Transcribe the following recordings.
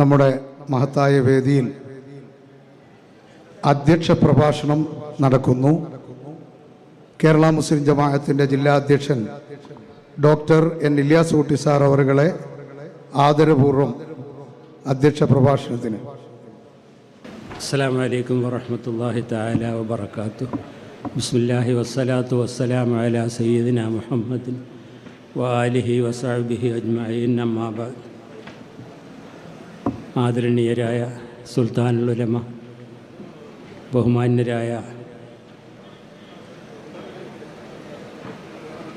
നമ്മുടെ മഹത്തായ വേദിയിൽ അധ്യക്ഷ പ്രഭാഷണം നടക്കുന്നു. കേരള മുസ്ലിം ജമാഅത്തിന്റെ ജില്ലാ അധ്യക്ഷൻ ഡോക്ടർ എൻ ഇല്യാസ് കുട്ടി സാർ അവരുകളെ ആദരപൂർവം അധ്യക്ഷ പ്രഭാഷണത്തിന്. അസ്സാം വലൈക്കും വറഹമത്തല്ലാഹി താല വാത്തു ബിസ്മില്ലാഹി വസ്സലാത്തു വസ്സലാം അല സയ്യിദിന മുഹമ്മദ് വാലിഹി വസാബിഹി അജ്മീൻ അമ്മാബാദ് ആദരണീയരായ സുൽത്താനുലമ ബഹുമാന്യരായ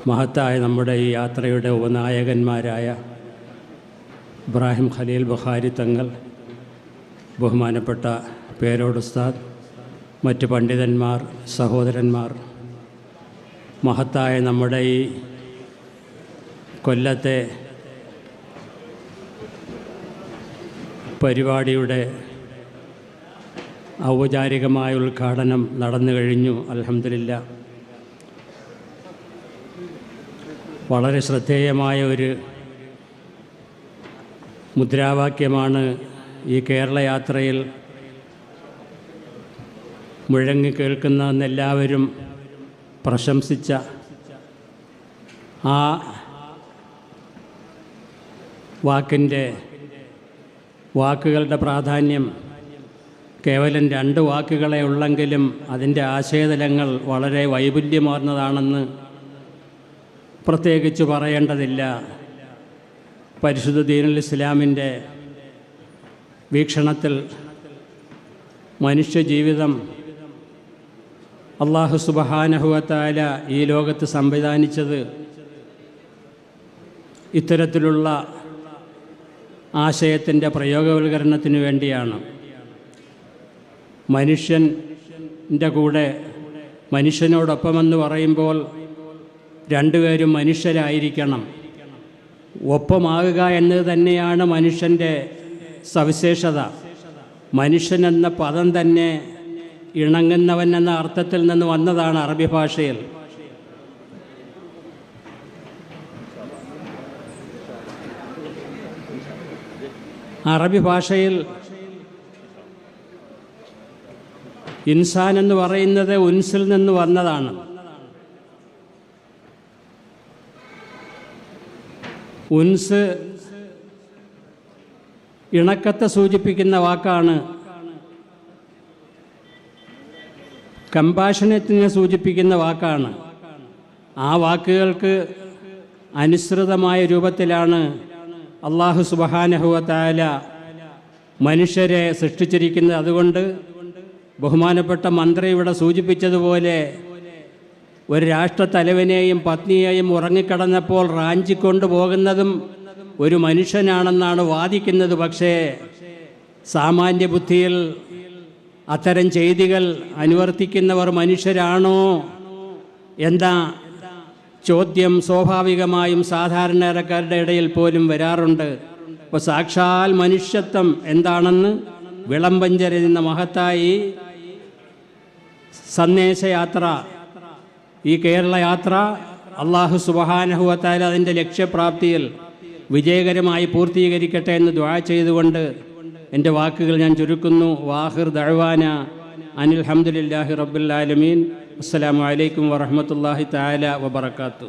മഹത്തായ നമ്മുടെ ഈ യാത്രയുടെ ഉപനായകന്മാരായ ഇബ്രാഹിം ഖലീൽ ബുഖാരി തങ്ങൾ ബഹുമാനപ്പെട്ട പേരോട് ഉസ്താദ് മറ്റ് പണ്ഡിതന്മാർ സഹോദരന്മാർ മഹത്തായ നമ്മുടെ ഈ കൊല്ലത്തെ പരിപാടിയുടെ ഔപചാരികമായ ഉദ്ഘാടനം നടന്നു കഴിഞ്ഞു അലഹമില്ല വളരെ ശ്രദ്ധേയമായ ഒരു മുദ്രാവാക്യമാണ് ഈ കേരള യാത്രയിൽ മുഴങ്ങി കേൾക്കുന്നതെന്നെല്ലാവരും പ്രശംസിച്ച ആ വാക്കിന്റെ വാക്കുകളുടെ പ്രാധാന്യം. കേവലം രണ്ട് വാക്കുകളെ ഉള്ളെങ്കിലും അതിന്റെ ആശയതലങ്ങൾ വളരെ വൈപുല്യമാർന്നതാണെന്ന് പ്രത്യേകിച്ച് പറയേണ്ടതില്ല. പരിശുദ്ധ ദീനുൽ ഇസ്ലാമിന്റെ വീക്ഷണത്തിൽ മനുഷ്യജീവിതം അള്ളാഹു സുബഹാനഹുവത്തായ ഈ ലോകത്ത് സംവിധാനിച്ചത് ഇത്തരത്തിലുള്ള ആശയത്തിന്റെ പ്രയോഗവൽക്കരണത്തിന് വേണ്ടിയാണ്. മനുഷ്യന്റെ കൂടെ മനുഷ്യനോടൊപ്പമെന്ന് പറയുമ്പോൾ രണ്ടുപേരും മനുഷ്യരായിരിക്കണം. ഒപ്പമാകുക എന്നത് തന്നെയാണ് മനുഷ്യന്റെ സവിശേഷത. മനുഷ്യൻ എന്ന പദം തന്നെ ഇണങ്ങുന്നവൻ എന്ന അർത്ഥത്തിൽ നിന്ന് വന്നതാണ് അറബി ഭാഷയിൽ. അറബി ഭാഷയിൽ ഇൻസാൻ എന്ന് പറയുന്നത് ഉൻസിൽ നിന്ന് വന്നതാണ്. ഉൻസ് ഇണക്കത്തെ സൂചിപ്പിക്കുന്ന വാക്കാണ്. കമ്പാഷനത്തിനെ സൂചിപ്പിക്കുന്ന വാക്കാണ്. ആ വാക്കുകൾക്ക് അനുസൃതമായ രൂപത്തിലാണ് അള്ളാഹു സുബഹാനഹുവത്തായ മനുഷ്യരെ സൃഷ്ടിച്ചിരിക്കുന്നത് അതുകൊണ്ട് ബഹുമാനപ്പെട്ട മന്ത്രി ഇവിടെ സൂചിപ്പിച്ചതുപോലെ ഒരു രാഷ്ട്രത്തലവനെയും പത്നിയെയും ഉറങ്ങിക്കിടന്നപ്പോൾ റാഞ്ചിക്കൊണ്ടു പോകുന്നതും ഒരു മനുഷ്യനാണെന്നാണ് വാദിക്കുന്നത്. പക്ഷേ സാമാന്യ ബുദ്ധിയിൽ അത്തരം ചെയ്തികൾ അനുവർത്തിക്കുന്നവർ മനുഷ്യരാണോ? എന്ന ചോദ്യം സ്വാഭാവികമായും സാധാരണക്കാരുടെ ഇടയിൽ പോലും വരാറുണ്ട്. അപ്പോൾ സാക്ഷാൽ മനുഷ്യത്വം എന്താണെന്ന് വിളമ്പഞ്ചരുന്ന മഹത്തായി സന്ദേശയാത്ര ഈ കേരള യാത്ര അള്ളാഹു സുബഹാനഹുവത്താൽ അതിന്റെ ലക്ഷ്യപ്രാപ്തിയിൽ വിജയകരമായി പൂർത്തീകരിക്കട്ടെ എന്ന് ദ്വാ ചെയ്തുകൊണ്ട് എന്റെ വാക്കുകൾ ഞാൻ ചുരുക്കുന്നു. വാഹിർ ദഴവാന അനിൽ ഹംദുലില്ലാഹി റബ്ബുൽ ആലമീൻ അസ്സലാമു അലൈക്കും വറഹമത്തല്ലാഹി താല വബർക്കാത്തു